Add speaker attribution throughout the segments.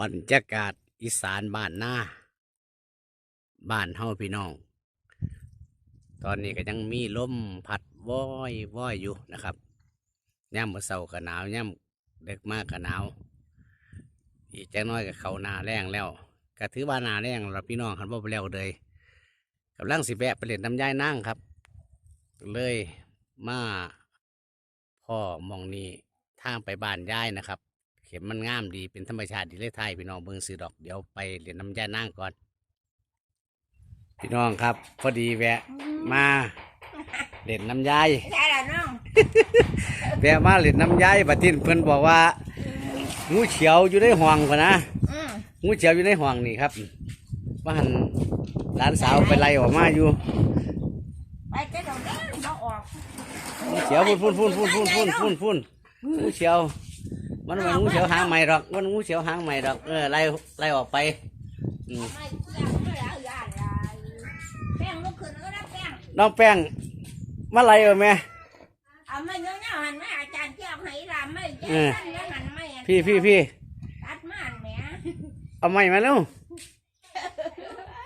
Speaker 1: บรรยากาศอีสานบ้านหน้าบ้านเฮาพี่น้อง ตอนนี้ก็ยังมีลมพัดว้อยว้อยอยู่นะครับย่ำมือเช้าก็หนาวย่ำเด็กมากก็หนาว อีกจักหน้อยก็เขาหนาแรงแล้วก็ถือว่าหนาแรงเราพี่น้องคันบ่ไปแล้วเลยกำลังสิแวะไปเล่นน้ำย่ายนั่งครับ เลยมาพ่อมองนี่ทางไปบ้านย่ายนะครับ เข็มมันงามดีเป็นธรรมชาติดีเลยไทยพี่น้องเบืองซื้อดอกเดี๋ยวไปเรียนน้ำยานั่งก่อน พี่น้องครับ พอดีแวะ มาเล่นน้ำยายแววะมาเล่นน้ำยายบัดทินเพื่อนบอกว่างูเขียวอยู่ในห้องพะนนะงูเขียวอยู่ในห้องนี่ครับว่าหันหลานสาวไปไล่ออกมาอยู่
Speaker 2: ไปเจ๊ดอกเด้อบ่ออก
Speaker 1: งูเขียวพุ่นพุ่นพุ่นพุ่นพุ่นพุ่นพุ่นงูเขียว มันมันงูเขียวหางใหม่หรอกมันงูเขียวหางใหม่หรอกเออไล่ไล่ออกไปอืม
Speaker 2: ไม่เกี่ยวไม่แล้วยานไรแป้งลูกขึ้นก็ได้แป้ง
Speaker 1: น้องแป้งมาไล่เอาแม่
Speaker 2: เอาไม่เงี้ยเงี้ยหันไม่อาจารย์เกี่ยวให้รำไม่แจ้งสั้นแล้วหันไม่
Speaker 1: พี่พี่พี่
Speaker 2: ตัดม่านแหม่
Speaker 1: เอาไม้มาเร็ว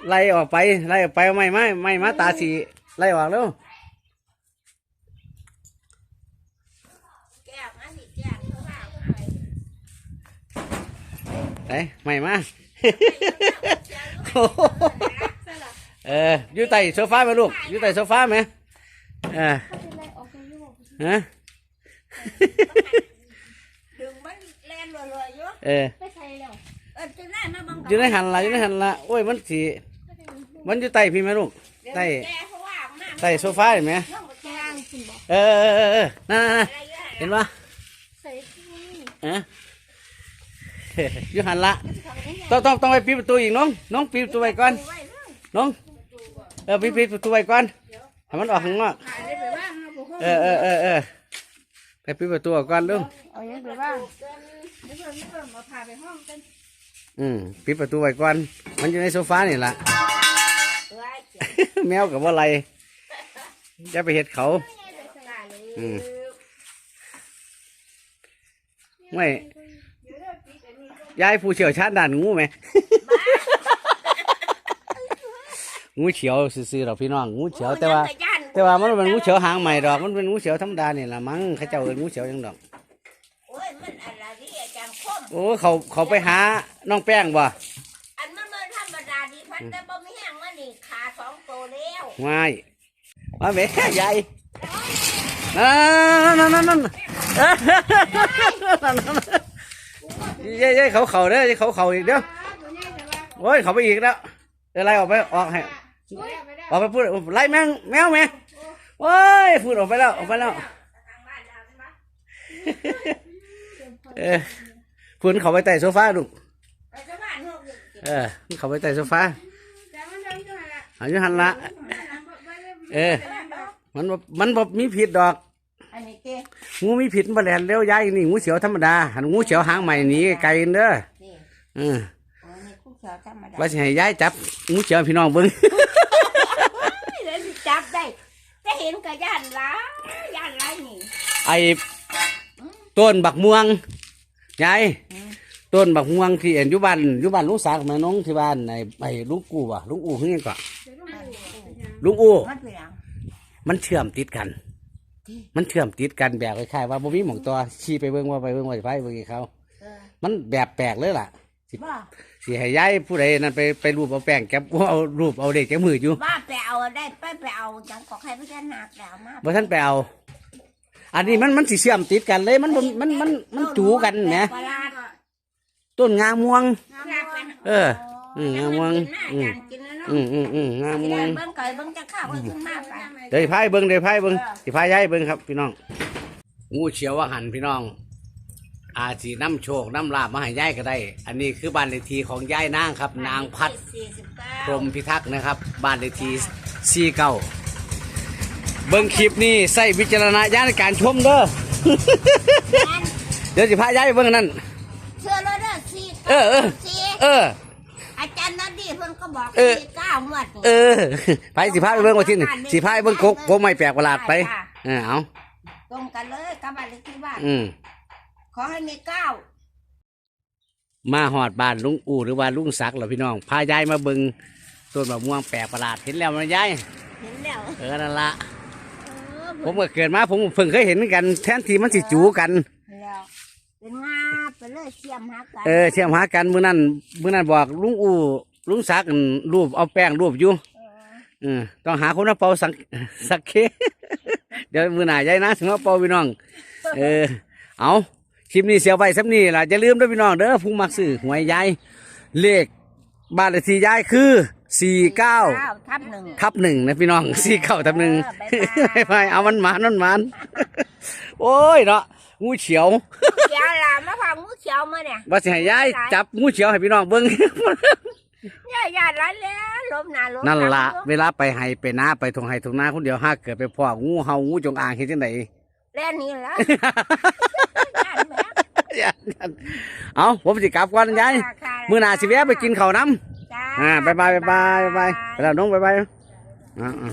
Speaker 1: ไล่ออกไปไล่ออกไปเอาไม้มาไม้มาตาสีไล่ออกเร็ว
Speaker 2: แก้วมาสิแก้วเขาว่าอะไร
Speaker 1: ไหนไม้มาโอ้โหเอออยู่ใต้โซฟาไหมลูกอยู่ใต้โซฟาไหมเออฮะ
Speaker 2: ดึงมันแล่นรวยๆอยู่
Speaker 1: เออ
Speaker 3: ไม่ใช่แล้ว
Speaker 2: เออจะได้มาบัง
Speaker 1: อยู่ในหันละอยู่ในหันละโอ้ยมันสีมันอยู่ใต้พี่ไหมลูกใต้
Speaker 2: แก้เขาว่ามา
Speaker 1: ใต้โซฟาเห็นไหม
Speaker 2: น้องแก้งคุณบอก
Speaker 1: เออเออเออเออนั่นนั่นนั่น
Speaker 2: อะไรเยอะ
Speaker 1: เห็นปะ
Speaker 3: ใส่ที่นี่
Speaker 1: เอ ออยู่หันละ
Speaker 3: จะทำได้ไง
Speaker 1: ต้องต้องต้องไปปิดประตูอีกน้องน้องปิดประตูไว้ก่อน
Speaker 2: ไว้เรื่อง
Speaker 1: น้องเออปิดปิดประตูไว้ก่อนให้มันออกข้างนอก
Speaker 2: ขายได้ไปบ้างนะผม
Speaker 1: เออเออเออเออไปปิดประตูออกก่อนลุง
Speaker 3: เอาอย่างไปบ้างเดี๋ยวเพิ่มเพิ่มมาพาไปห้องกัน
Speaker 1: อืมปิดประตูไว้ก่อนมันอยู่ในโซฟานี่ล่ะ
Speaker 2: ไว้
Speaker 1: แมวกับว่าอะไรจะไปเห็ดเขา
Speaker 2: ได้เลย
Speaker 1: อืมไม่ ยายผู้เชี่ยวชาญด้านงูไหม งูเขียวซื่อๆหรอกพี่น้องงูเขียวแต่ว่า แต่ว่ามันเป็นงูเขียวหางใหม่ดอก มันเป็นงูเขียวธรรมดานี่ละมั้งเขาเจ้าเอิ้นงูเขียวจังดอก
Speaker 2: โอ้ยมันอะไรที่อาจารย์คม
Speaker 1: โอ้เขาเขาไปหาน้องแป้งบ่
Speaker 2: อันมันมันธรรมดาดีพันแต่บ่มีแห้งมันนี่ขาสองตัวแล้ว
Speaker 1: ไม่มาแม่ยายนั่นนั่นนั่นนั่น เย้เย้เขาเขาเด้อเขาเขาอีกเด้อโอ้ยเขาไปอีกแล้วเดี๋ยวไล่ออกไปออกให้ออกไปพูดไล่แมงแมวแม่โอ้ยพูดออกไปแล้วออกไปแล้ว
Speaker 2: ทางบ้านเราใช่ไหม
Speaker 1: เออพูดเขาไปใต้โซฟาลูก
Speaker 2: ไปที่บ้านนอก
Speaker 1: เออเขาไปใต้โซฟา
Speaker 3: แต่มันเดินขึ้นมาละ
Speaker 1: อายุหันละเออมันบ่มันบ่มีผิดดอก
Speaker 2: อันนี้เต้
Speaker 1: งูมีผิดมาแลนเลี้ยวยายนี่งูเสียวธรรมดาหันงูเสียวหางใหม่หนีไกลๆเด้อ
Speaker 2: นี่
Speaker 1: อือ
Speaker 2: โอ้นี่คู่เขียวธรรมดา
Speaker 1: ว่าสิให้ยายจับงูเสียวให้พี่น้องเบิ่ง
Speaker 2: เดี๋ยวสิจับได้จะเห็นกับย่านละย่านไรนี่
Speaker 1: ไอ้ต้นบักม่วงยาย
Speaker 2: อืม
Speaker 1: ต้นบักม่วงที่เห็นอยู่บ้านอยู่บ้านลุงสากแม่น้องที่บ้านไอ้ไอ้ลุงกูว่ะลุงอูเฮือก็ลุงอู
Speaker 2: มันเป็นหยัง
Speaker 1: มันเชื่อมติดกัน มันเชื่อมติดกันแบบคล้ายๆว่าบ่มีหม่องตัวชี้ไปเบิ่งว่าไปเบิ่งว่าสิไปเบิ่งให้เขา
Speaker 2: เออ
Speaker 1: มันแบบแปลกเลยล่ะ
Speaker 2: ว่า
Speaker 1: สิให้ย้ายผู้ใดนั่นไปไปรูปเอาแป้งแก็บเอารูปเอาเด็กแก็บมืออยู่
Speaker 2: ว่าไปเอาได้ไปไปเอาจังก็ใครไม่ใช่หนักแล้วมา
Speaker 1: บ่ท่านไปเอา อันนี้มันมันสิเชื่อมติดกันเลย มันบ่มันมันมันจูกันแหม
Speaker 2: ปลาด
Speaker 1: ต้นงาม่วง
Speaker 2: อยากเป็น
Speaker 1: เออ อืมงามวงอืม
Speaker 2: กินแล้วเนาะ
Speaker 1: อืมอืมอืมงา
Speaker 2: สิ
Speaker 1: ม่ว
Speaker 2: ได้
Speaker 1: ง
Speaker 2: เบิ่งไก่เบิ่งจะข้าวเบิ่งขึ้นมาไป
Speaker 1: เดี๋ยวพายเบิ่งเดี๋ยวพายเบิ่งสิพายย้ายเบิ่งครับ พี่น้อง งูเขียวว่าหันพี่น้อง อาจสินำโชคนำลาบมาให้ย้ายก็ได้ อันนี้คือบ้านเลขที่ของย้ายนางครับ นางพัด
Speaker 2: สี่สิบเก้า
Speaker 1: พรหมพิทักษ์นะครับ บ้านเลขที่สี่เก้าเบิ่งคลิปนี้ใส่วิจารณญาณในการชมเด้อ เดี๋ยวสิพาย้ายไปเบิ่งอันนั่น
Speaker 2: เชื่อแล้วเด้อสี่
Speaker 1: เออเออ
Speaker 2: สี่
Speaker 1: เออ
Speaker 2: อาจารย์ นัดดีเพิ่นก็บอก
Speaker 1: เออ
Speaker 2: สี่เก้าหมด
Speaker 1: เออไปสิพาไปเบิ่งว่าที่นี่สิพาไปเบิ่งกกกกไม่แปลกประหลาดไปเออเอา
Speaker 2: ตรงกันเลยกับบ้านเลขที่บ้าน
Speaker 1: อืม
Speaker 2: ขอให้มีเก้า
Speaker 1: มาหอดบ้านลุงอู่หรือว่าลุงศักดิ์เหรอพี่น้องพายายมาเบิงต้นมะม่วงแปลกประหลาดเห็นแล้วมันยาย
Speaker 2: เห็นแล้ว
Speaker 1: เออนั่นละ
Speaker 2: เออ
Speaker 1: ผมก็เกิดมาผมเพิ่งเคยเห็นกันแทนที่มันสิจูกัน
Speaker 2: แล้วเป็นงา ไปเลยเสียมหากัน
Speaker 1: เออเชื่อมหากันมื้อนั้นมื้อนั้นบอกลุงอู่ลุงศักดิ์รูปเอาแป้งรูปอยู่
Speaker 2: เออ
Speaker 1: เออต้องหาคนมาเป่าสักสักเค เดี๋ยวมื้อหน้ายายนะถึงมาเป่าพี่น้อง เออ เอาคลิปนี้เสียไว้สักนี้ล่ะอย่าลืมด้วยพี่น้องเด้อผู้มักซื้อหวยยายเลขบ้านเลขที่ยายคือสี่เก้า
Speaker 2: เก้าทับหนึ่ง
Speaker 1: ทับหนึ่งนะพี่น้องสี่เก้าทับหนึ่ง
Speaker 2: เออบ๊ายบาย
Speaker 1: ไปเอามันหมานมันหมานโอ้ยเนาะ งูเขียว
Speaker 2: เขียวล่ะมาพางูเขียวมาเนี่ย
Speaker 1: ว่าสิให้ยายจับงูเขียวให้พี่น้องเบิ่ง
Speaker 2: ย่าญาติร้านแล้วลบหน้าลบ
Speaker 1: นั่น
Speaker 2: ห
Speaker 1: ละ
Speaker 2: ลบ
Speaker 1: เวลาไปให้ไปนาไปทงให้ทงนาคนเดียวห้าเกิดไปพ่องูเห่างูจงอางเห็นจังได
Speaker 2: แล่นนี่แล้วญาติแม่
Speaker 1: เอาผมสิกลับก่อนยายมื้อหน้าสิแวะไปกินข้าวน้ำ
Speaker 2: จ้า
Speaker 1: อ่าบายบายบายบายบายไปแล้วน้องบายบายอ่าอ่า